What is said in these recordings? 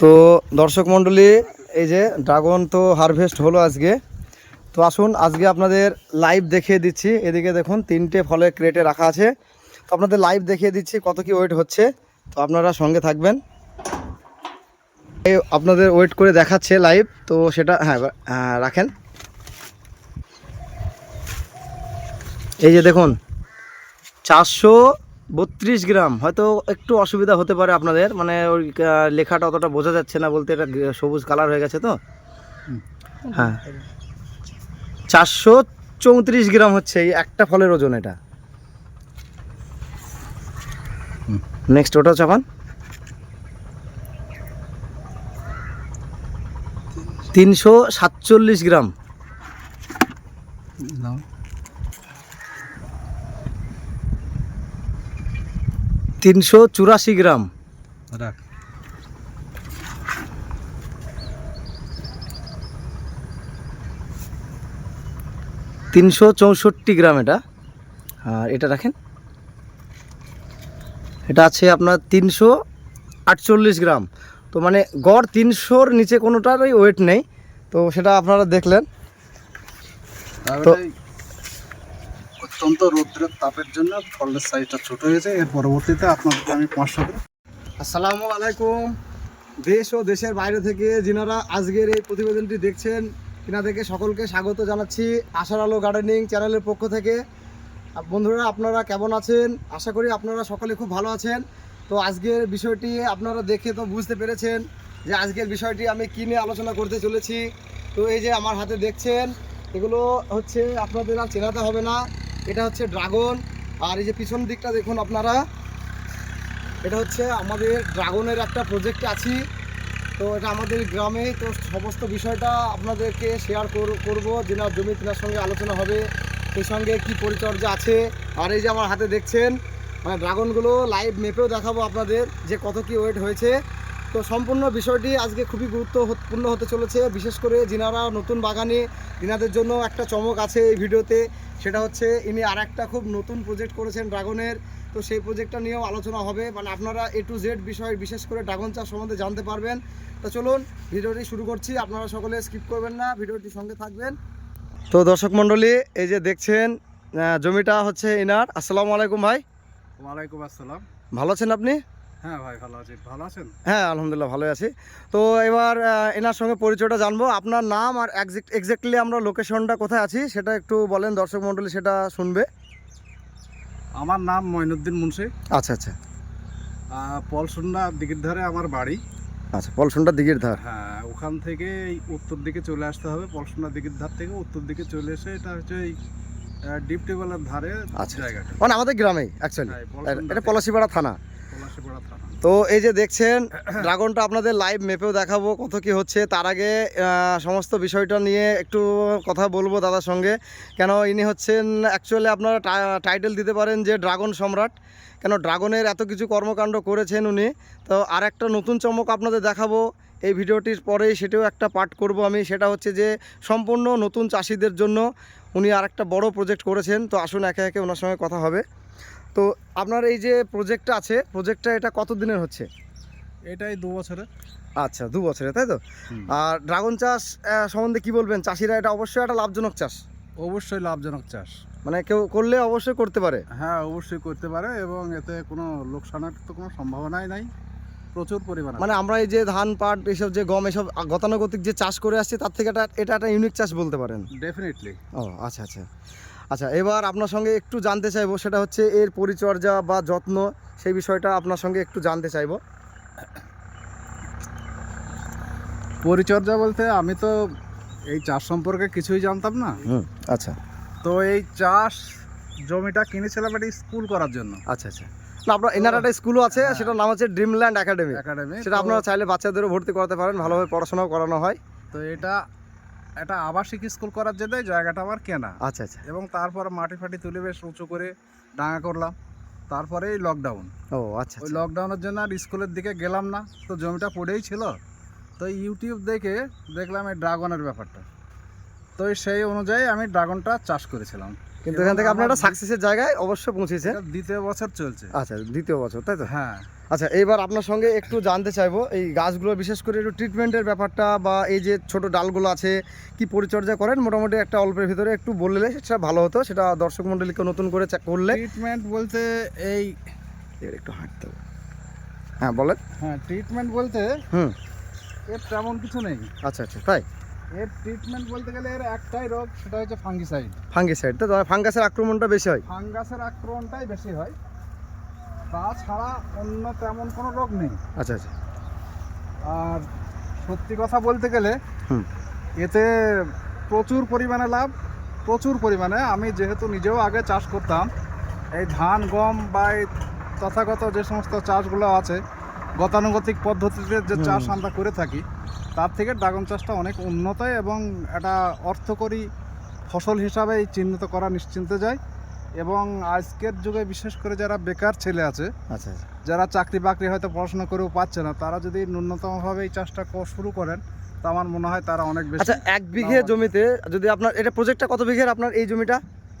তো দর্শক মণ্ডলী, এই যে ড্রাগন তো হারভেস্ট হলো আজকে। তো আসুন, আজকে আপনাদের লাইভ দেখিয়ে দিচ্ছি। এদিকে দেখুন, তিনটে ফলে ক্রেটে রাখা আছে। তো আপনাদের লাইভ দেখিয়ে দিচ্ছি কত কি ওয়েট হচ্ছে। তো আপনারা সঙ্গে থাকবেন। এই আপনাদের ওয়েট করে দেখাচ্ছে লাইভ তো সেটা হ্যাঁ হ্যাঁ রাখেন। এই যে দেখুন, চারশো বত্রিশ গ্রাম। হয়তো একটু অসুবিধা হতে পারে আপনাদের। মানে ওই লেখাটা অতটা বোঝা যাচ্ছে না বলতে এটা সবুজ কালার হয়ে গেছে তো? হ্যাঁ। চারশো চৌত্রিশ গ্রাম হচ্ছে এই একটা ফলের ওজন এটা। নেক্সট ওটা চাপান তিনশো সাতচল্লিশ গ্রাম। তিনশো চুরাশি গ্রাম। রাখ। তিনশো চৌষট্টি গ্রাম এটা। আর এটা রাখেন। এটা আছে আপনার তিনশো আটচল্লিশ গ্রাম। তো মানে গড় তিনশোর নিচে কোনোটারই ওয়েট নেই। তো সেটা আপনারা দেখলেন। তো- তো অত্যন্ত রৌদ্রের তাপের জন্য ফলের সাইজটা ছোট হয়েছে। এর পরবর্তীতে আপনাদেরকে আমি পাঁচশো আসসালামু আলাইকুম। দেশ ও দেশের বাইরে থেকে যিনারা আজকের এই প্রতিবেদনটি দেখছেন তিনাদেরকে সকলকে স্বাগত জানাচ্ছি আশার আলো গার্ডেনিং চ্যানেলের পক্ষ থেকে। বন্ধুরা, আপনারা কেমন আছেন? আশা করি আপনারা সকলে খুব ভালো আছেন। তো আজকের বিষয়টি আপনারা দেখে তো বুঝতে পেরেছেন যে আজকের বিষয়টি আমি কী নিয়ে আলোচনা করতে চলেছি। তো এই যে আমার হাতে দেখছেন, এগুলো হচ্ছে আপনাদের আর চেনাতে হবে না। এটা হচ্ছে ড্রাগন। আর এই যে পিছন দিকটা দেখুন আপনারা। এটা হচ্ছে আমাদের ড্রাগনের একটা প্রজেক্টে আছি। তো এটা আমাদের গ্রামে। তো সমস্ত বিষয়টা আপনাদেরকে শেয়ার করব যেনার জমি তেনার সঙ্গে আলোচনা হবে, সেই সঙ্গে কি পরিচর্যা আছে। আর এই যে আমার হাতে দেখছেন মানে ড্রাগনগুলো লাইভ মেপেও দেখাবো আপনাদের যে কত কি ওয়েট হয়েছে। তো সম্পূর্ণ বিষয়টি আজকে খুবই গুরুত্বপূর্ণ হতে চলেছে। বিশেষ করে যিনারা নতুন বাগানে যিনাদের জন্য একটা চমক আছে এই ভিডিওতে সেটা হচ্ছে ইনি আর একটা খুব নতুন প্রজেক্ট করেছেন ড্রাগনের। তো সেই প্রজেক্টটা নিয়েও আলোচনা হবে। মানে আপনারা এ টু জেড বিষয় বিশেষ করে ড্রাগন চাষ সম্বন্ধে জানতে পারবেন। তো চলুন ভিডিওটি শুরু করছি। আপনারা সকলে স্কিপ করবেন না ভিডিওটি সঙ্গে থাকবেন। তো দর্শক মণ্ডলী এই যে দেখছেন জমিটা হচ্ছে ইনার আসসালামু আলাইকুম ভাই। ওয়ালাইকুম আসসালাম। ভালো আছেন আপনি? হ্যাঁ ভাই ভালো আছি। ভালো আছেন? হ্যাঁ আলহামদুলিল্লাহ ভালোই আছি। তো এবার এনার সঙ্গে পরিচয়টা জানব। আপনার নাম আর এক্স্যাক্টলি আমরা লোকেশনটা কোথায় আছি সেটা একটু বলেন দর্শক মণ্ডলী সেটা শুনবে। আমার নাম মঈনুদ্দিন মুন্সি। আচ্ছা আচ্ছা। পলসুন্না দিকের ধারে আমার বাড়ি। আচ্ছা পলসনটা দিঘির ধার। হ্যাঁ ওখান থেকে উত্তর দিকে চলে আসতে হবে। পলসুন্না দিকের ধার থেকে উত্তর দিকে চলে এসে এটা হচ্ছে এই ডিপ টেবলের ধারে আচ্ছা। জায়গাটা। মানে আমাদের গ্রামেই অ্যাকচুয়ালি এটা পলাশিপাড়া থানা। তো এই যে দেখছেন, ড্রাগনটা আপনাদের লাইভ মেপেও দেখাবো কত কি হচ্ছে। তার আগে সমস্ত বিষয়টা নিয়ে একটু কথা বলব দাদার সঙ্গে। কেন ইনি হচ্ছেন অ্যাকচুয়ালি আপনারা টাইটেল দিতে পারেন যে ড্রাগন সম্রাট। কেন ড্রাগনের এত কিছু কর্মকাণ্ড করেছেন উনি। তো আর একটা নতুন চমক আপনাদের দেখাবো। এই ভিডিওটির পরেই সেটাও একটা পার্ট করব আমি। সেটা হচ্ছে যে সম্পূর্ণ নতুন চাষিদের জন্য উনি আর একটা বড় প্রজেক্ট করেছেন। তো আসুন একে একে ওনার সঙ্গে কথা হবে। তো আপনার এই যে প্রজেক্টটা আছে প্রজেক্টটা এটা কত দিনের হচ্ছে? এটাই দু বছরে আচ্ছা দু বছরে তাই তো? আর ড্রাগন চাষ সম্বন্ধে কি বলবেন? চাষিরা এটা অবশ্যই একটা লাভজনক চাষ? অবশ্যই লাভজনক চাষ। মানে কেউ করলে অবশ্যই করতে পারে? হ্যাঁ অবশ্যই করতে পারে এবং এতে কোনো লোকসানের তো কোনো সম্ভাবনাই নাই। প্রচুর পরিমাণে। মানে আমরা এই যে ধান পাট এসব যে গম এসব গতানুগতিক যে চাষ করে আসছি তার থেকে এটা এটা একটা ইউনিক চাষ বলতে পারেন? ডেফিনেটলি ও আচ্ছা আচ্ছা। আচ্ছা এবার আপনার সঙ্গে একটু জানতে চাইব সেটা হচ্ছে এর পরিচর্যা বা যত্ন সেই বিষয়টা আপনার সঙ্গে একটু জানতে চাইব। পরিচর্যা বলতে আমি তো এই চাষ সম্পর্কে কিছুই জানতাম না। আচ্ছা। তো এই চাষ জমিটা কিনেছিলাম একটা স্কুল করার জন্য। আচ্ছা আচ্ছা। না আপনার এনার একটা স্কুলও আছে হ্যাঁ। সেটার নাম হচ্ছে ড্রিমল্যান্ড একাডেমি। একাডেমি সেটা আপনারা চাইলে বাচ্চাদেরও ভর্তি করাতে পারেন ভালোভাবে পড়াশোনাও করানো হয়। তো এটা একটা আবাসিক স্কুল করার জন্য জায়গাটা আমার কেনা। আচ্ছা আচ্ছা। এবং তারপর মাটি ফাটি তুলে বেশ উঁচু করে ডাঙা করলাম। তারপরে এই লকডাউন ও আচ্ছা ওই আচ্ছা। লকডাউনের জন্য আর স্কুলের দিকে গেলাম না। তো জমিটা পড়েই ছিল। তো ইউটিউব দেখে দেখলাম এই ড্রাগনের ব্যাপারটা। তো সেই অনুযায়ী আমি ড্রাগনটা চাষ করেছিলাম। কিন্তু এখান থেকে আপনি আমার একটা সাকসেসের জায়গায় অবশ্যই পৌঁছেছেন। দ্বিতীয় বছর চলছে। আচ্ছা দ্বিতীয় বছর তাই তো? হ্যাঁ। আচ্ছা এইবার আপনার সঙ্গে একটু জানতে চাইব এই গাছগুলো বিশেষ করে একটু ট্রিটমেন্টের ব্যাপারটা বা এই যে ছোট ডালগুলো আছে কি পরিচর্যা করেন? মোটামুটি একটা অল্পের ভিতরে একটু বললে সেটা ভালো হতো সেটা দর্শক মণ্ডলীকে নতুন করে করলে। ট্রিটমেন্ট বলতে এই একটু হাঁটতে হবে। হ্যাঁ বলেন। হ্যাঁ ট্রিটমেন্ট বলতে হুম। এর তেমন কিছু নেই। আচ্ছা আচ্ছা তাই? এর ট্রিটমেন্ট বলতে গেলে এর একটাই রোগ সেটা হচ্ছে ফাঙ্গিসাইড ফাঙ্গিসাইড তো ফাঙ্গাসের আক্রমণটা বেশি হয়? ফাঙ্গাসের আক্রমণটাই বেশি হয়। তাছাড়া অন্য তেমন কোনো রোগ নেই। আচ্ছা আচ্ছা। আর সত্যি কথা বলতে গেলে এতে প্রচুর পরিমাণে লাভ প্রচুর পরিমাণে। আমি যেহেতু নিজেও আগে চাষ করতাম এই ধান গম বা এই তথাগত যে সমস্ত চাষগুলো আছে গতানুগতিক পদ্ধতিতে যে চাষ আমরা করে থাকি তার থেকে ড্রাগন চাষটা অনেক উন্নত এবং এটা অর্থকরী ফসল হিসাবেই চিহ্নিত করা নিশ্চিন্তে যায়। এবং আজকের যুগে বিশেষ করে যারা বেকার ছেলে আছে আচ্ছা আচ্ছা। যারা চাকরি বাকরি হয়তো পড়াশোনা করেও পাচ্ছে না তারা যদি ন্যূনতমভাবে এই চাষটা শুরু করেন তো আমার মনে হয় তারা অনেক বেশি আচ্ছা এক বিঘে জমিতে যদি আপনার এটা প্রজেক্টটা কত বিঘের আপনার এই জমিটা?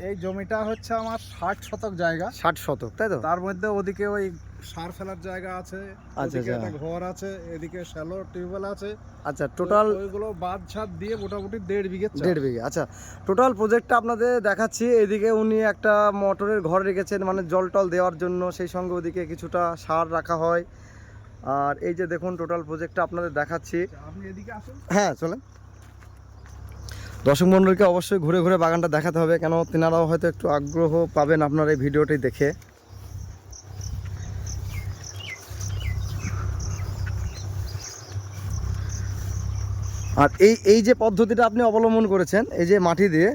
এই জমিটা হচ্ছে আমার ষাট শতক জায়গা। ষাট শতক তাই তো? তার মধ্যে ওদিকে ওই সার ফেলার জায়গা আছে আচ্ছা, আচ্ছা। একটা ঘর আছে এদিকে শ্যালো টিউবওয়েল আছে। আচ্ছা টোটাল ওই- ওইগুলো বাদ ছাদ দিয়ে মোটামুটি দেড় বিঘে দেড় বিঘে। আচ্ছা টোটাল প্রজেক্টটা আপনাদের দেখাচ্ছি। এদিকে উনি একটা মোটরের ঘর রেখেছেন মানে জল টল দেওয়ার জন্য। সেই সঙ্গে ওদিকে কিছুটা সার রাখা হয়। আর এই যে দেখুন টোটাল প্রজেক্টটা আপনাদের দেখাচ্ছি। আপনি এদিকে আসুন। হ্যাঁ চলেন। দর্শক মণ্ডলীকে অবশ্যই ঘুরে ঘুরে বাগানটা দেখাতে হবে কেন তেনারাও হয়তো একটু আগ্রহ পাবেন আপনার এই ভিডিওটি দেখে। আর এই এই যে পদ্ধতিটা আপনি অবলম্বন করেছেন এই যে মাটি দিয়ে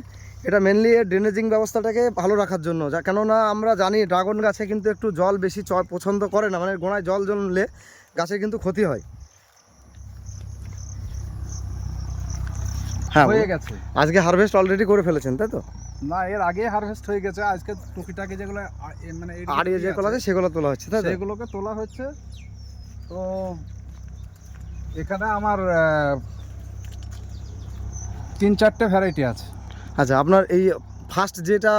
এটা মেনলি ড্রেনেজিং ব্যবস্থাটাকে ভালো রাখার জন্য। যা কেননা আমরা জানি ড্রাগন গাছে কিন্তু একটু জল বেশি চ- পছন্দ করে না মানে গোড়ায় জল জমলে গাছের কিন্তু ক্ষতি হয়। হ্যাঁ হয়ে গেছে। আজকে হারভেস্ট অলরেডি করে ফেলেছেন তাই তো? না এর আগে হারভেস্ট হয়ে গেছে আজকে টুকিটাকি যেগুলো মানে টুকি যেগুলো আছে সেগুলো তোলা হচ্ছে তাই তো? সেগুলোকে তোলা হচ্ছে। তো এখানে আমার তিন চারটে ভ্যারাইটি আছে। আচ্ছা আপনার এই ফার্স্ট যেটা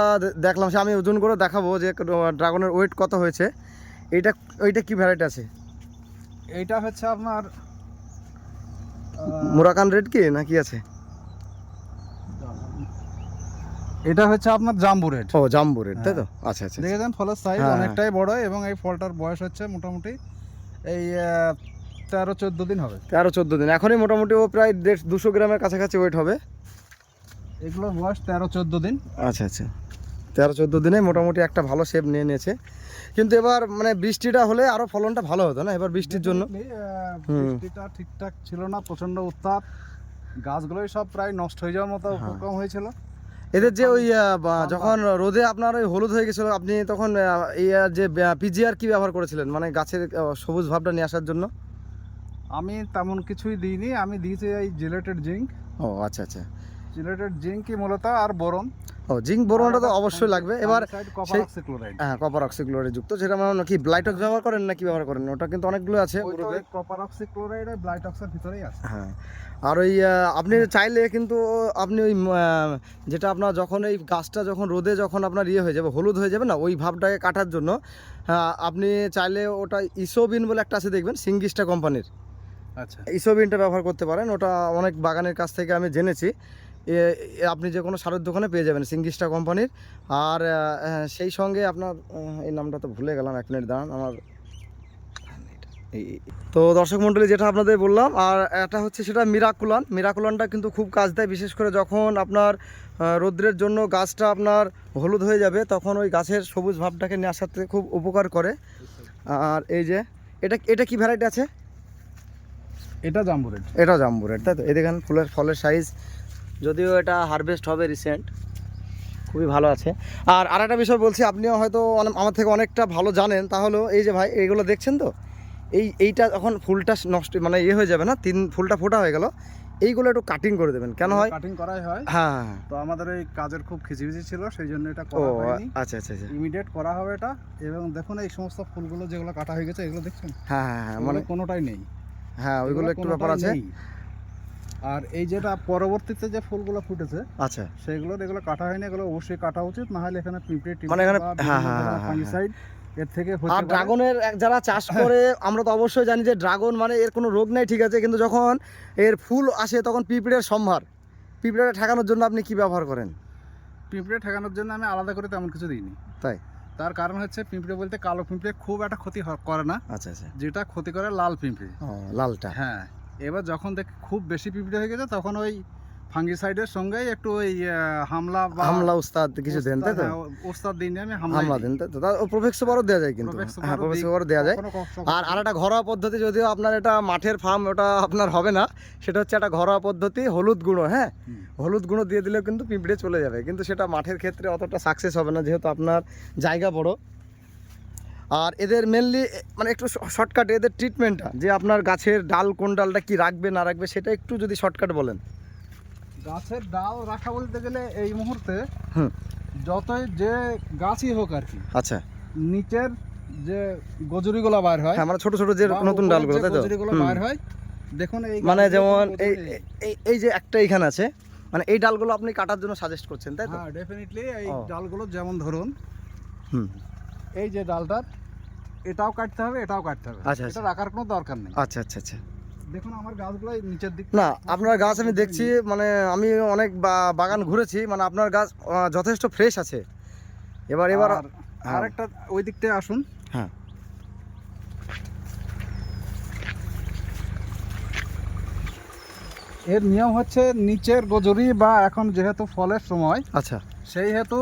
দেখলাম সে আমি ওজন করে দেখাবো যে ড্রাগনের ওয়েট কত হয়েছে। এইটা ওইটা কি ভ্যারাইটি আছে? এইটা হচ্ছে আপনার মুরাকান রেড কি না কি আছে? এটা হচ্ছে আপনার জাম্বু রেড। ও জাম্বু রেড তাই তো? আচ্ছা আচ্ছা আচ্ছা। দেখেছেন? ফলের সাইজ হ্যাঁ, অনেকটাই বড় এবং এই ফলটার বয়স হচ্ছে মোটামুটি এই তেরো চোদ্দ দিন হবে। তেরো চোদ্দ দিন। এখনই মোটামুটি ও প্রায় দেড় দুশো গ্রামের কাছাকাছি ওয়েট হবে। এগুলো বয়স তেরো চোদ্দ দিন। আচ্ছা আচ্ছা। তেরো চোদ্দ দিনে মোটামুটি একটা ভালো শেপ নিয়ে নিয়েছে। কিন্তু এবার মানে বৃষ্টিটা হলে আরও ফলনটা ভালো হতো না এবার বৃষ্টির জন্য? বৃষ্টিটা ঠিকঠাক ছিল না প্রচণ্ড উত্তাপ। গাছগুলোই সব প্রায় নষ্ট হয়ে যাওয়ার মতো হ্যাঁ। উপক্রম হয়েছিল। এদের যে ওই যখন রোদে আপনার ওই হলুদ হয়ে গেছিল আপনি তখন এই যে পিজিআর কি ব্যবহার করেছিলেন? মানে গাছের সবুজ ভাবটা নিয়ে আসার জন্য? আমি তেমন কিছুই দিইনি আমি দিয়েছি এই জিলেটেড জিঙ্ক। ও আচ্ছা আচ্ছা। জিলেটেড জিঙ্কই মূলত আর বোরন। ও জিঙ্ক বোরনটা তো অবশ্যই লাগবে। এবার কপার অক্সিক্লোরাইড হ্যাঁ কপার অক্সিক্লোরাইড যুক্ত যেটা মানে কি ব্লাইটক্স ব্যবহার করেন নাকি ব্যবহার করেন ওটা কিন্তু অনেকগুলো আছে। কপার অক্সিক্লোরাইড আর ব্লাইটক্সের ভিতরেই আছে। হ্যাঁ আর ওই আপনি চাইলে কিন্তু আপনি ওই যেটা আপনার যখন এই গাছটা যখন রোদে যখন আপনার ইয়ে হয়ে যাবে হলুদ হয়ে যাবে না ওই ভাবটাকে কাটার জন্য আহ, আপনি চাইলে ওটা ইসোবিন বলে একটা আছে দেখবেন সিঙ্গিস্টা কোম্পানির আচ্ছা। ইসোবিনটা ব্যবহার করতে পারেন। ওটা অনেক বাগানের কাছ থেকে আমি জেনেছি। আপনি যে কোনো সারের দোকানে পেয়ে যাবেন সিঙ্গিস্টা কোম্পানির। আর আহ, সেই সঙ্গে আপনার এই নামটা তো ভুলে গেলাম এক মিনিট দাঁড়ান আমার তো দর্শক মণ্ডলী যেটা আপনাদের বললাম আর এটা হচ্ছে সেটা মিরাকুলান। মিরাকুলানটা কিন্তু খুব কাজ দেয় বিশেষ করে যখন আপনার রৌদ্রের জন্য গাছটা আপনার হলুদ হয়ে যাবে তখন ওই গাছের সবুজ ভাবটাকে নিয়ে আসাতে খুব উপকার করে। আর এই যে এটা এটা কি ভ্যারাইটি আছে? এটা জাম্বু রেড এটা জাম্বু রেড তাই তো? এই দেখেন ফুলের ফলের সাইজ যদিও এটা হারভেস্ট হবে রিসেন্ট খুবই ভালো আছে। আর আর একটা বিষয় বলছি আপনিও হয়তো আমার থেকে অনেকটা ভালো জানেন তাহলে এই যে ভাই এইগুলো দেখছেন তো? এই এইটা যখন ফুলটা নষ্ট মানে ইয়ে হয়ে যাবে না তিন ফুলটা ফোটা হয়ে গেল এইগুলো একটু কাটিং করে দেবেন। কেন হয়? কাটিং করাই হয়। হ্যাঁ হ্যাঁ, হ্যাঁ। তো আমাদের এই কাজের খুব খিচিবিচি ছিল সেই জন্য এটা করা হয়নি। আচ্ছা আচ্ছা আচ্ছা। ইমিডিয়েট করা হবে এটা। এবং দেখুন এই সমস্ত ফুলগুলো যেগুলো কাটা হয়ে গেছে এগুলো দেখছেন? হ্যাঁ হ্যাঁ হ্যাঁ মানে কোনোটাই নেই। হ্যাঁ ওইগুলো একটু ব্যাপার আছে। আর এই যেটা পরবর্তীতে যে ফুলগুলো ফুটেছে আচ্ছা। সেগুলো এগুলো কাটা হয়নি এগুলো অবশ্যই কাটা উচিত না হলে এখানে পিঁপড়ে মানে এখানে- হ্যাঁ, হ্যাঁ, হ্যাঁ, হ্যাঁ, ফাঙ্গিসাইড এর থেকে আর ড্রাগনের যারা চাষ করে আমরা তো অবশ্যই জানি যে ড্রাগন মানে এর কোনো রোগ নেই ঠিক আছে কিন্তু যখন এর ফুল আসে তখন পিঁপড়ের সম্ভার। পিঁপড়েটা ঠেকানোর জন্য আপনি কি ব্যবহার করেন? পিঁপড়ে ঠেকানোর জন্য আমি আলাদা করে তেমন কিছু দিইনি। তাই? তার কারণ হচ্ছে পিঁপড়ে বলতে কালো পিঁপড়ে খুব একটা ক্ষতি করে না। আচ্ছা আচ্ছা। যেটা ক্ষতি করে লাল পিঁপড়ে। লালটা। হ্যাঁ এবার যখন দেখ খুব বেশি পিঁপড়ে হয়ে গেছে তখন ওই ফাঙ্গিসাইডের সঙ্গেই একটু ওই হামলা বা হামলা উস্তাদ কিছু দেন তাই তো? হ্যাঁ, ওস্তাদ দিনে আমি হামলা দেন। তাই তো? তা প্রোফেক্সোবারও দেওয়া যায় কিন্তু। হ্যাঁ প্রোফেক্সোবারও দেওয়া যায়। আর আর একটা ঘরোয়া পদ্ধতি যদিও আপনার এটা মাঠের ফার্ম ওটা আপনার হবে না সেটা হচ্ছে একটা ঘরোয়া পদ্ধতি হলুদ গুঁড়ো হ্যাঁ? হলুদ গুঁড়ো দিয়ে দিলেও কিন্তু পিঁপড়ে চলে যাবে কিন্তু সেটা মাঠের ক্ষেত্রে অতটা সাকসেস হবে না যেহেতু আপনার জায়গা বড়। আর এদের মেনলি মানে একটু শর্টকাটে এদের ট্রিটমেন্টটা যে আপনার গাছের ডাল কোন ডালটা কি রাখবে না রাখবে সেটা একটু যদি শর্টকাট বলেন। গাছের ডাল রাখা বলতে গেলে এই মুহূর্তে হুম। যতই যে গাছই হোক আর কি আচ্ছা। নিচের যে গজুরিগুলো বাইর হয় আমরা মানে ছোট ছোট যে নতুন ডালগুলো তাই তো? গজুরিগুলো। বাইর হয় দেখুন এই মানে যেমন এই এই যে একটা এখানে আছে মানে এই ডালগুলো আপনি কাটার জন্য সাজেস্ট করছেন তাই তো? হ্যাঁ ডেফিনেটলি এই। ডালগুলো যেমন ধরুন হুম। এই যে ডালটার এটাও কাটতে হবে এটাও কাটতে হবে। আচ্ছা, এটা আচ্ছা। রাখার কোনো দরকার নেই। আচ্ছা আচ্ছা আচ্ছা। দেখুন আমার গাছগুলো নিচের দিক না আপনার গাছ আমি দেখছি মানে আমি অনেক বাগান ঘুরেছি মানে আপনার গাছ যথেষ্ট ফ্রেশ আছে। এবার এবার হ্যাঁ। আরেকটা ওই দিকটায় আসুন। হ্যাঁ। এর নিয়ম হচ্ছে নিচের গজরি বা এখন যেহেতু ফলের সময় আচ্ছা। সেই হেতু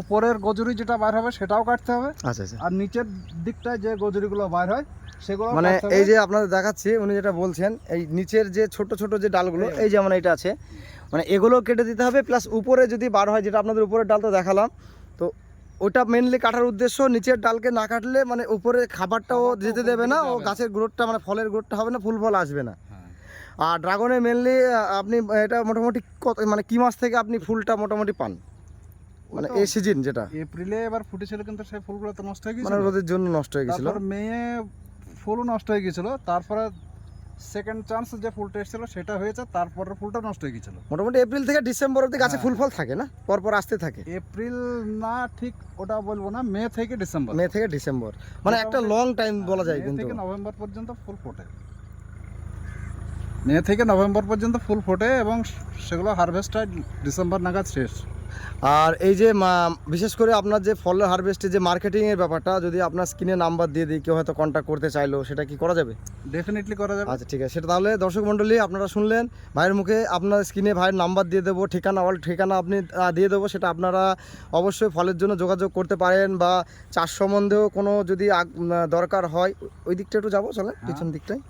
উপরের গজুরি যেটা বাইর হবে সেটাও কাটতে হবে। আচ্ছা আচ্ছা। আর নিচের দিকটায় যে গজুরিগুলো বাইর হয় সেগুলো মানে এই যে আপনাদের দেখাচ্ছি উনি যেটা বলছেন এই নিচের যে ছোট ছোট যে ডালগুলো এই যেমন এটা আছে মানে এগুলো কেটে দিতে হবে প্লাস উপরে যদি বার হয় যেটা আপনাদের উপরের ডাল তো দেখালাম তো ওটা মেনলি কাটার উদ্দেশ্য নিচের ডালকে না কাটলে মানে উপরে খাবারটাও যেতে দেবে না ও গাছের গ্রোথটা মানে ফলের গ্রোথটা হবে না ফুল ফল আসবে না। হ্যাঁ। আর ড্রাগনে মেনলি আপনি এটা মোটামুটি কত মানে কি মাস থেকে আপনি ফুলটা মোটামুটি পান? মানে এই সিজন যেটা। এপ্রিলে এবার ফুটেছিল কিন্তু সেই ফুলগুলো তো নষ্ট হয়ে মানে রোদের জন্য নষ্ট হয়ে গেছিল তারপর মেয়ে ফুলও নষ্ট হয়ে গেছিল তারপরে সেকেন্ড চান্স যে ফুলটা এসেছিল সেটা হয়েছে তারপরে ফুলটা নষ্ট হয়ে গেছিল মোটামুটি এপ্রিল থেকে ডিসেম্বর অবধি গাছে হ্যাঁ। ফুল ফল থাকে না? পরপর আসতে থাকে। এপ্রিল না ঠিক ওটা বলব না মে থেকে ডিসেম্বর মে থেকে ডিসেম্বর মানে একটা লং টাইম বলা যায় কিন্তু। থেকে নভেম্বর পর্যন্ত ফুল ফোটে। মে থেকে নভেম্বর পর্যন্ত ফুল ফোটে এবং সেগুলো হারভেস্ট হয় ডিসেম্বর নাগাদ শেষ। আর এই যে মা- বিশেষ করে আপনার যে ফলের হারভেস্টের যে মার্কেটিংয়ের ব্যাপারটা যদি আপনার স্ক্রিনে নাম্বার দিয়ে দিই কেউ হয়তো কন্ট্যাক্ট করতে চাইলো সেটা কি করা যাবে? ডেফিনেটলি করা যাবে। আচ্ছা ঠিক আছে। সেটা তাহলে দর্শক মণ্ডলী আপনারা শুনলেন ভাইয়ের মুখে আপনার স্ক্রিনে ভাইয়ের নাম্বার দিয়ে দেবো ঠিকানা অল ঠিকানা আপনি দিয়ে দেবো সেটা আপনারা অবশ্যই ফলের জন্য যোগাযোগ করতে পারেন বা চাষ সম্বন্ধেও কোনো যদি দরকার হয় ওই দিকটা একটু যাব চলেন পিছন দিকটায়।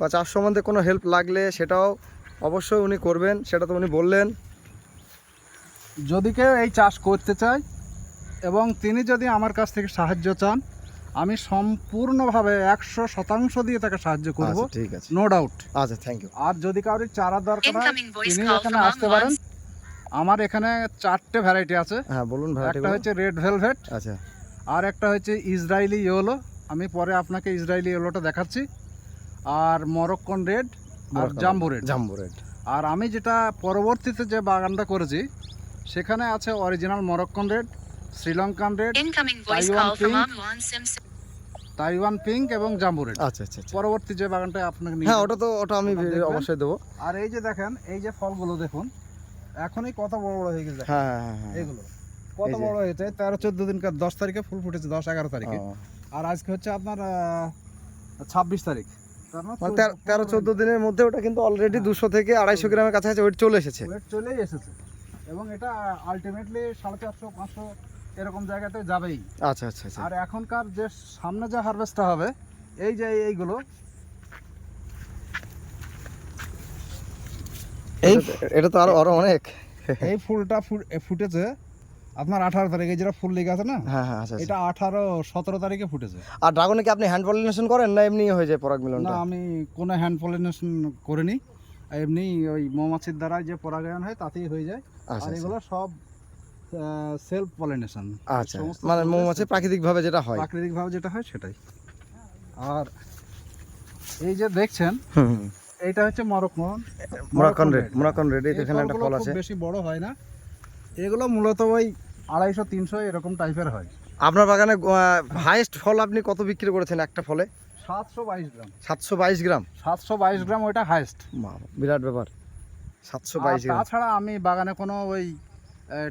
বা চাষ সম্বন্ধে কোনো হেল্প লাগলে সেটাও অবশ্যই উনি করবেন সেটা তো উনি বললেন। যদি কেউ এই চাষ করতে চায় এবং তিনি যদি আমার কাছ থেকে সাহায্য চান আমি সম্পূর্ণভাবে একশো শতাংশ দিয়ে তাকে সাহায্য করব। আচ্ছা ঠিক আছে। নো ডাউট আচ্ছা থ্যাংক ইউ আর যদি কারোর চারা দরকার হয় তিনি এখানে আসতে পারেন। আমার এখানে চারটে ভ্যারাইটি আছে। হ্যাঁ বলুন একটা হচ্ছে রেড ভেলভেট আচ্ছা। আর একটা হচ্ছে ইসরায়েলি ইয়েলো আমি পরে আপনাকে ইসরায়েলি ইয়েলোটা দেখাচ্ছি। আর মরক্কন রেড আর জাম্বু রেড জাম্বো রেড আর আমি যেটা পরবর্তীতে যে বাগানটা করেছি সেখানে আছে original Moroccan red Sri Lankan red. Taiwan pink এবং জাম্বু রেড আচ্ছা আচ্ছা আচ্ছা। পরবর্তী যে বাগানটা আপনাকে নিয়ে হ্যাঁ ওটা তো ওটা আমি অবশ্যই দেবো। আর এই যে দেখেন এই যে ফলগুলো দেখুন এখনই কত বড় বড় হয়ে গেছে হ্যাঁ হ্যাঁ হ্যাঁ এগুলো কত বড় হয়েছে তেরো চোদ্দ দিনকার দশ তারিখে ফুল ফুটেছে দশ এগারো তারিখে। আর আজকে হচ্ছে আপনার ছাব্বিশ তারিখ। তার মানে মানে তেরো- তেরো চোদ্দ দিনের মধ্যে ওটা কিন্তু অলরেডি দুশো থেকে আড়াইশো গ্রামের কাছাকাছি ওয়েট চলে এসেছে। ওয়েট চলেই এসেছে। এবং এটা আলটিমেটলি সাড়ে চারশো পাঁচশো এরকম জায়গাতে যাবেই। আচ্ছা আচ্ছা আচ্ছা। আর এখনকার যে সামনে যে হারভেস্টটা হবে এই যে এইগুলো। এই এটা তো- এটা তো আরও আরও অনেক। এই ফুলটা ফুটেছে। আপনার আঠারো তারিখে যেটা ফুল লেগে আছে না হ্যাঁ হ্যাঁ আচ্ছা আচ্ছা। এটা আঠারো সতেরো তারিখে ফুটেছে। আর ড্রাগনে কি আপনি হ্যান্ড পলিনেশন করেন না এমনি হয়ে যায় পরাগ মিলনটা? না আমি কোনো হ্যান্ড পলিনেশন করিনি। এমনি ওই মৌমাছির দ্বারা যে পরাগায়ন হয় তাতেই হয়ে যায়। আচ্ছা আর আচ্ছা। এগুলো সব সেলফ পলিনেশন আচ্ছা মানে মৌমাছি প্রাকৃতিক ভাবে যেটা হয়। প্রাকৃতিকভাবে যেটা হয় সেটাই। আর এই যে দেখছেন। এইটা হচ্ছে Moroccan Moroccan red Moroccan red এই এখানে একটা ফল খুব আছে। বেশি বড় হয় না। এগুলো মূলত ওই আড়াইশো তিনশো এরকম টাইপের হয়। আপনার বাগানে হাইয়েস্ট ফল আপনি কত বিক্রি করেছেন একটা ফলে? সাতশো বাইশ গ্রাম। সাতশো বাইশ গ্রাম? সাতশো বাইশ গ্রাম ওইটা হাইস্ট বিরাট ব্যাপার। সাতশো বাইশ গ্রাম। তাছাড়া আমি বাগানে কোনো ওই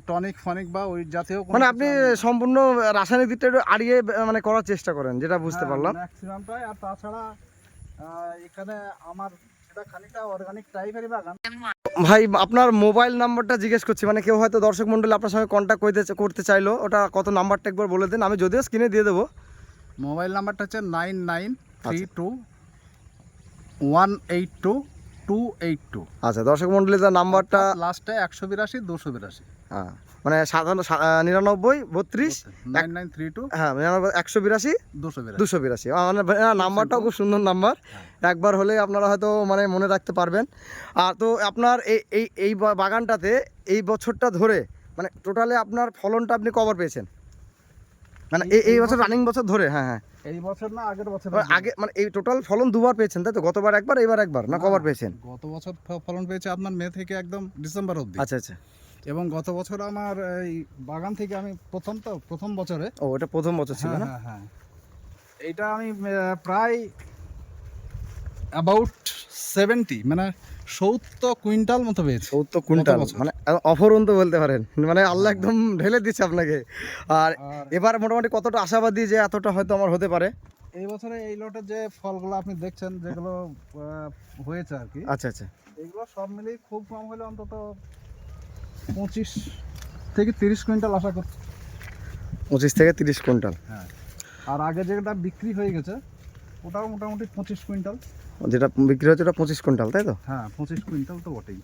টনিক ফনিক বা ওই জাতীয় কোনো মানে আপনি সম্পূর্ণ রাসায়নিক দিকটা একটু আড়িয়ে মানে করার চেষ্টা করেন যেটা বুঝতে হ্যাঁ, পারলাম। ম্যাক্সিমামটাই আর তাছাড়া এখানে আমার এটা খানিকটা অর্গানিক টাইপেরই বাগান। ভাই আপনার মোবাইল নাম্বারটা জিজ্ঞেস করছি মানে কেউ হয়তো দর্শক মন্ডলী আপনার সঙ্গে কন্ট্যাক্ট করতে করতে চাইলো ওটা কত নাম্বারটা একবার বলে দিন আমি যদিও স্ক্রিনে দিয়ে দেবো। মোবাইল নাম্বারটা হচ্ছে নাইন নাইন থ্রি আচ্ছা। Two one eight two two eight two. আচ্ছা দর্শক মন্ডলী তার নাম্বারটা লাস্টে একশো বিরাশি দুশো বিরাশি। হ্যাঁ মানে সাধারণ নিরানব্বই বত্রিশ নাইন নাইন থ্রি টু হ্যাঁ নিরানব্বই একশো বিরাশি দুশো বিরাশি। দুশো বিরাশি। মানে আহ, নাম্বারটাও খুব সুন্দর নাম্বার। একবার হলে আপনারা হয়তো মানে মনে রাখতে পারবেন। আর তো আপনার এই এই এই বাগানটাতে এই বছরটা ধরে মানে টোটালে আপনার ফলনটা আপনি কবার পেয়েছেন? মানে এই বছর রানিং বছর ধরে হ্যাঁ হ্যাঁ। এই বছর না আগের বছর আগে মানে এই টোটাল ফলন দুবার পেয়েছেন তাই তো? গতবার একবার এবার একবার না কবার পেয়েছেন? গত বছর ফলন পেয়েছে আপনার মে থেকে একদম ডিসেম্বর অবধি। আচ্ছা আচ্ছা। এবং গত বছর আমার এই বাগান থেকে আমি প্রথম তো প্রথম বছরে। ও এটা প্রথম বছর ছিল হ্যাঁ না? হ্যাঁ হ্যাঁ। এইটা আমি প্রায় অ্যাবাউট সেভেন্টি মানে সত্তর কুইন্টাল মতো পেয়েছি। সত্তর কুইন্টাল মানে অফরন্ত বলতে পারেন। মানে আল্লাহ একদম ঢেলে দিচ্ছে আপনাকে। আর আর এবার মোটামুটি কতটা আশাবাদী যে এতটা হয়তো আমার হতে পারে? এই বছরে এই লটের যে ফলগুলো আপনি দেখছেন যেগুলো হয়েছে আর কি আচ্ছা আচ্ছা। এগুলো সব মিলিয়ে খুব কম হলে অন্তত পঁচিশ থেকে তিরিশ কুইন্টাল আশা করছি পঁচিশ থেকে তিরিশ কুইন্টাল। হ্যাঁ। আর আগে যেটা বিক্রি হয়ে গেছে ওটাও মোটামুটি পঁচিশ কুইন্টাল। যেটা বিক্রি হচ্ছে ওটা পঁচিশ কুইন্টাল তাই তো? হ্যাঁ পঁচিশ কুইন্টাল তো বটেই।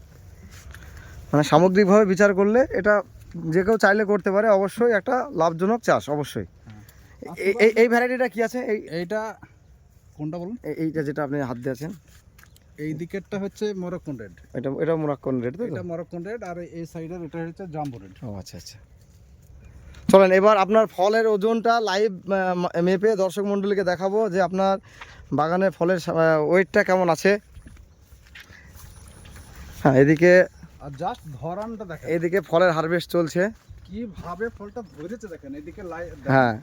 মানে সামগ্রিকভাবে বিচার করলে এটা যে কেউ চাইলে করতে পারে অবশ্যই একটা লাভজনক চাষ অবশ্যই। এই- এই এই ভ্যারাইটিটা কি আছে? এই এইটা কোনটা বলুন? এই- এইটা যেটা আপনি হাত দিয়ে আছেন। এই দিকেরটা হচ্ছে মরক্কন রেড। এটা এটা মোরাক্কন রেট তো? এটা মরক্কন রেড আর এই সাইডের এটা হচ্ছে জাম্বো রেড। ও আচ্ছা আচ্ছা। চলেন এবার আপনার ফলের ওজনটা লাইভ মেপে দর্শক মণ্ডলীকে দেখাবো যে আপনার বাগানে ফলের ওয়েটটা কেমন আছে? হ্যাঁ এদিকে আর জাস্ট ধরানটা দেখেন। এদিকে ফলের হারভেস্ট চলছে। কীভাবে ফলটা ধরেছে দেখেন এদিকে হ্যাঁ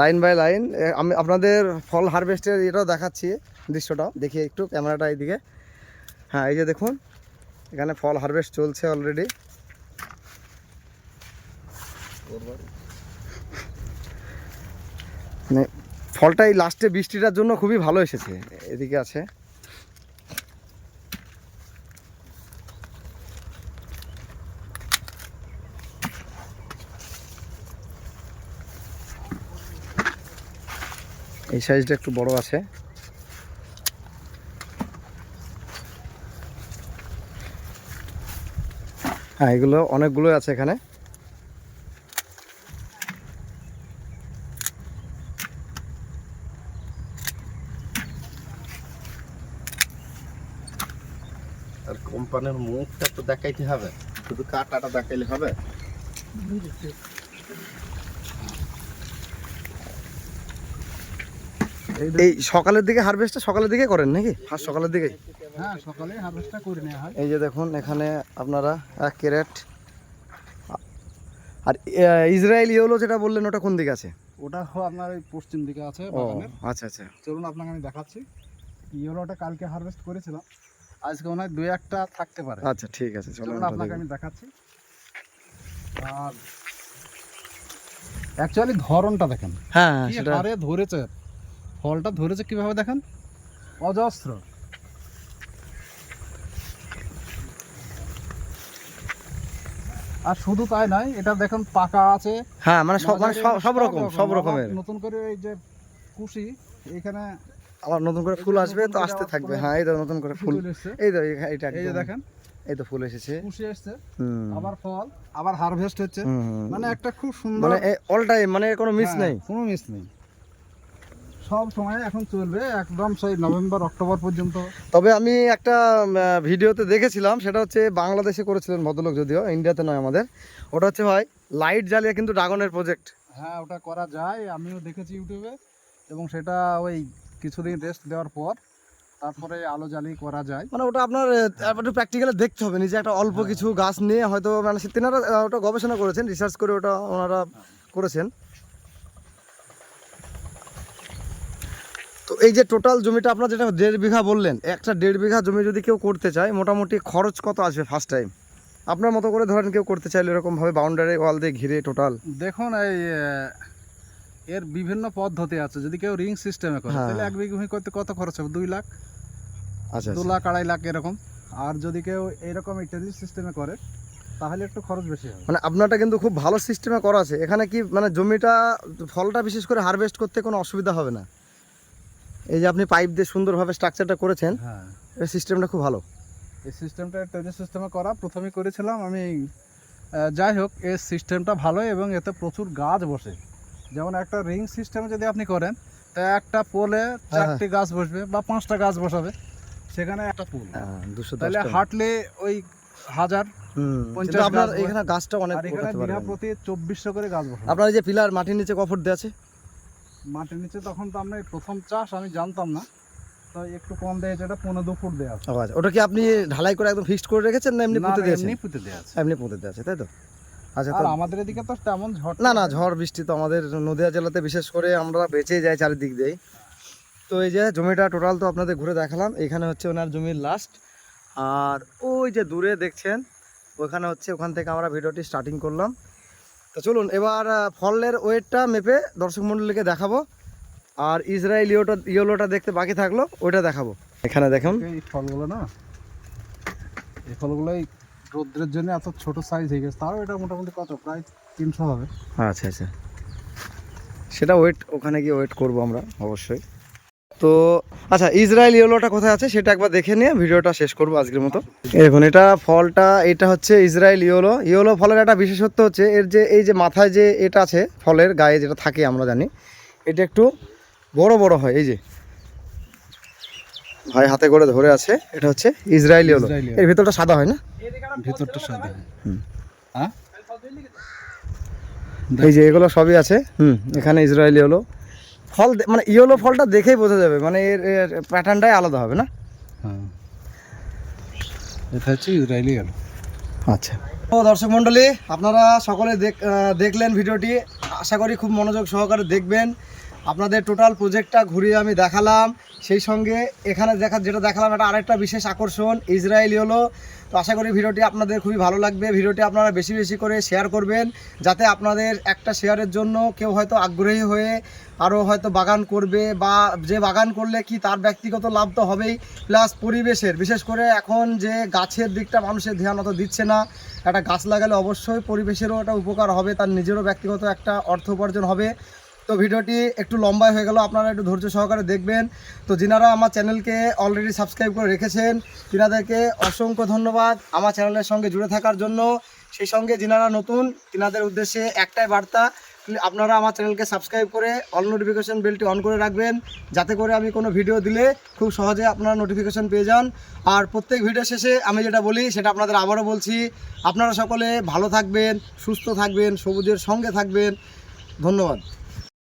লাইন বাই লাইন আমি আপনাদের ফল হারভেস্টের এটাও দেখাচ্ছি দৃশ্যটা দেখি একটু ক্যামেরাটা এইদিকে। হ্যাঁ এই যে দেখুন এখানে ফল হারভেস্ট চলছে অলরেডি মানে ফলটা এই লাস্টে বৃষ্টিটার জন্য খুবই ভালো এসেছে। এদিকে আছে। এই সাইজটা একটু বড় আছে। হ্যাঁ এগুলো অনেকগুলো আছে এখানে। আর কোম্পানির মুখটা তো দেখাইতে হবে। শুধু কাটাটা দেখাইলে হবে। এই সকালের দিকে হারভেস্টটা সকালের দিকে করেন নাকি? ফার্স্ট সকালের দিকেই হ্যাঁ সকালে হারভেস্টটা করে নেওয়া হয়। এই যে দেখুন এখানে আপনারা এক ক্যারেট। আর ইসরায়েল ইয়েলো যেটা বললেন ওটা কোন দিকে আছে? ওটা আপনার এই পশ্চিম দিকে আছে ও আচ্ছা আচ্ছা। চলুন আপনাকে আমি দেখাচ্ছি। ইয়েলোটা কালকে হারভেস্ট করেছিলাম। আজকে মনে হয় দুই একটা থাকতে পারে। আচ্ছা ঠিক আছে চলুন আপনাকে আমি দেখাচ্ছি। আর অ্যাকচুয়ালি ধরনটা দেখেন। হ্যাঁ সেটা হারে ধরেছে? ফলটা ধরেছে কীভাবে দেখেন? অজস্র। আর শুধু তাই নয় এটা দেখুন পাকা আছে। হ্যাঁ মানে সব মানে সব সব রকম সব রকমের। নতুন করে এই যে কুশি এখানে আবার নতুন করে ফুল আসবে তো আসতে থাকবে। হ্যাঁ এই তো নতুন করে ফুল। এই তো এই- এটা এই দেখেন। এই তো ফুল এসেছে। কুশি এসছে আবার ফল আবার হারভেস্ট হচ্ছে। মানে একটা খুব সুন্দর মানে অল টাইম মানে কোনো মিস হ্যাঁ, নেই। কোনো মিস নেই। সব সময় এখন চলবে একদম সেই নভেম্বর অক্টোবর পর্যন্ত। তবে আমি একটা ভিডিওতে দেখেছিলাম সেটা হচ্ছে বাংলাদেশে করেছিলেন ভদ্রলোক যদিও ইন্ডিয়াতে নয় আমাদের। ওটা হচ্ছে ভাই লাইট জ্বালিয়ে কিন্তু ড্রাগনের প্রজেক্ট হ্যাঁ ওটা করা যায় আমিও দেখেছি ইউটিউবে। এবং সেটা ওই কিছুদিন রেস্ট দেওয়ার পর তারপরে আলো জ্বালিয়ে করা যায়। মানে ওটা আপনার একটু প্র্যাকটিক্যালি দেখতে হবে নিজে একটা অল্প কিছু গাছ নিয়ে হয়তো মানে তেনারা ওটা গবেষণা করেছেন রিসার্চ করে ওটা ওনারা করেছেন। তো এই যে টোটাল জমিটা আপনার যেটা দেড় বিঘা বললেন একটা দেড় বিঘা জমি যদি কেউ করতে চায় মোটামুটি খরচ কত আসবে ফার্স্ট টাইম আপনার মতো করে ধরেন কেউ করতে চাইলে এরকমভাবে বাউন্ডারি ওয়াল দিয়ে ঘিরে টোটাল দেখুন এই এর বিভিন্ন পদ্ধতি আছে। যদি কেউ রিং সিস্টেমে করে হ্যাঁ। তাহলে এক বিঘা ভূমি করতে কত খরচ হবে? দুই লাখ? আচ্ছা দু লাখ আড়াই লাখ এরকম। আর যদি কেউ এরকম ইত্যাদি সিস্টেমে করে তাহলে একটু খরচ বেশি হবে। মানে আপনারটা কিন্তু খুব ভালো সিস্টেমে করা আছে। এখানে কি মানে জমিটা ফলটা বিশেষ করে হারভেস্ট করতে কোনো অসুবিধা হবে না? এই যে আপনি পাইপ দিয়ে সুন্দরভাবে স্ট্রাকচারটা করেছেন হ্যাঁ। এই সিস্টেমটা খুব ভালো। এই সিস্টেমটা টেরি সিস্টেমে করা প্রথমে করেছিলাম আমি। যাই হোক এই সিস্টেমটা ভালো এবং এতে প্রচুর গাছ বসে। যেমন একটা রিং সিস্টেমে যদি আপনি করেন তা একটা পোলে চারটি গাছ বসবে বা পাঁচটা গাছ বসাবে। সেখানে একটা পোল। দুশো তাহলে হাঁটলে ওই হাজার আপনার এখানে গাছটা অনেক এখানে বিঘা প্রতি চব্বিশশো করে গাছ বসাবে। আপনার এই যে পিলার মাটির নিচে কফর দেওয়া আছে? মাটির নিচে তখন তো আমরা প্রথম চাষ আমি জানতাম না। তো একটু কম দেয় যেটা পনেরো দু ফুট দেওয়া আছে। আচ্ছা ওটা কি আপনি ঢালাই করে একদম ফিক্সড করে রেখেছেন না এমনি পুঁতে দিয়েছেন এমনি পুঁতে দেওয়া আছে। এমনি পুঁতে দেওয়া আছে তাই তো? আচ্ছা আর আমাদের এদিকে তো তেমন ঝড় না না ঝড় বৃষ্টি তো আমাদের নদিয়া জেলাতে বিশেষ করে আমরা বেঁচে যাই চারিদিক দিয়েই। তো এই যে জমিটা টোটাল তো আপনাদের ঘুরে দেখালাম এখানে হচ্ছে ওনার জমির লাস্ট আর ওই যে দূরে দেখছেন ওখানে হচ্ছে ওখান থেকে আমরা ভিডিওটি স্টার্টিং করলাম। তো চলুন এবার ফলের ওয়েটটা মেপে দর্শক মণ্ডলীকে দেখাবো। আর ইসরায়েল ইয়োটা ইয়েলোটা দেখতে বাকি থাকল ওইটা দেখাবো। এখানে দেখুন। এই ফলগুলো না এই ফলগুলো এই রৌদ্রের জন্য এত ছোট সাইজ হয়ে গেছে তাও এটা মোটামুটি কত? প্রায় তিনশো হবে। আচ্ছা আচ্ছা। সেটা ওয়েট ওখানে গিয়ে ওয়েট করব আমরা অবশ্যই। তো আচ্ছা ইসরায়েল ইয়েলোটা কোথায় আছে সেটা একবার দেখে নিয়ে ভিডিওটা শেষ করব আজকের মতো। এই দেখুন এটা ফলটা এটা হচ্ছে ইসরায়েল ইয়েলো। ইয়েলো ফলের একটা বিশেষত্ব হচ্ছে এর যে এই যে মাথায় যে এটা আছে ফলের গায়ে যেটা থাকে আমরা জানি এটা একটু বড় বড় হয় এই যে। ভাই হাতে করে ধরে আছে এটা হচ্ছে ইসরায়েল ইয়েলো। এর ভিতরটা সাদা হয় না? ভিতরটা সাদা হ্যাঁ। এই যে এগুলো সবই আছে হুম এখানে ইসরায়েলি হলো। ফল মানে ইয়েলো ফলটা দেখেই বোঝা যাবে মানে এর প্যাটার্নটাই আলাদা হবে না? হ্যাঁ। এটা হচ্ছে ইসরায়েলি গেল আচ্ছা। তো দর্শক মণ্ডলী আপনারা সকলে দেখ- দেখলেন ভিডিওটি। আশা করি খুব মনোযোগ সহকারে দেখবেন। আপনাদের টোটাল প্রজেক্টটা ঘুরিয়ে আমি দেখালাম। সেই সঙ্গে এখানে দেখা যেটা দেখালাম এটা আরেকটা বিশেষ আকর্ষণ। ইসরায়েলি হলো তো আশা করি ভিডিওটি আপনাদের খুবই ভালো লাগবে। ভিডিওটি আপনারা বেশি বেশি করে শেয়ার করবেন, যাতে আপনাদের একটা শেয়ারের জন্য কেউ হয়তো আগ্রহী হয়ে আরও হয়তো বাগান করবে বা যে বাগান করলে কি তার ব্যক্তিগত লাভ তো হবেই প্লাস পরিবেশের। বিশেষ করে এখন যে গাছের দিকটা মানুষের ধ্যান অত দিচ্ছে না, একটা গাছ লাগালে অবশ্যই পরিবেশেরও একটা উপকার হবে, তার নিজেরও ব্যক্তিগত একটা অর্থ উপার্জন হবে। তো ভিডিওটি একটু লম্বাই হয়ে গেল, আপনারা একটু ধৈর্য সহকারে দেখবেন। তো যিনারা আমার চ্যানেলকে অলরেডি সাবস্ক্রাইব করে রেখেছেন, তিনাদেরকে অসংখ্য ধন্যবাদ আমার চ্যানেলের সঙ্গে জুড়ে থাকার জন্য। সেই সঙ্গে যিনারা নতুন, তিনাদের উদ্দেশ্যে একটাই বার্তা আপনারা আমার চ্যানেলকে সাবস্ক্রাইব করে অল নোটিফিকেশান বেলটি অন করে রাখবেন, যাতে করে আমি কোনো ভিডিও দিলে খুব সহজে আপনারা নোটিফিকেশন পেয়ে যান। আর প্রত্যেক ভিডিও শেষে আমি যেটা বলি, সেটা আপনাদের আবারও বলছি, আপনারা সকলে ভালো থাকবেন, সুস্থ থাকবেন, সবুজের সঙ্গে থাকবেন। ধন্যবাদ।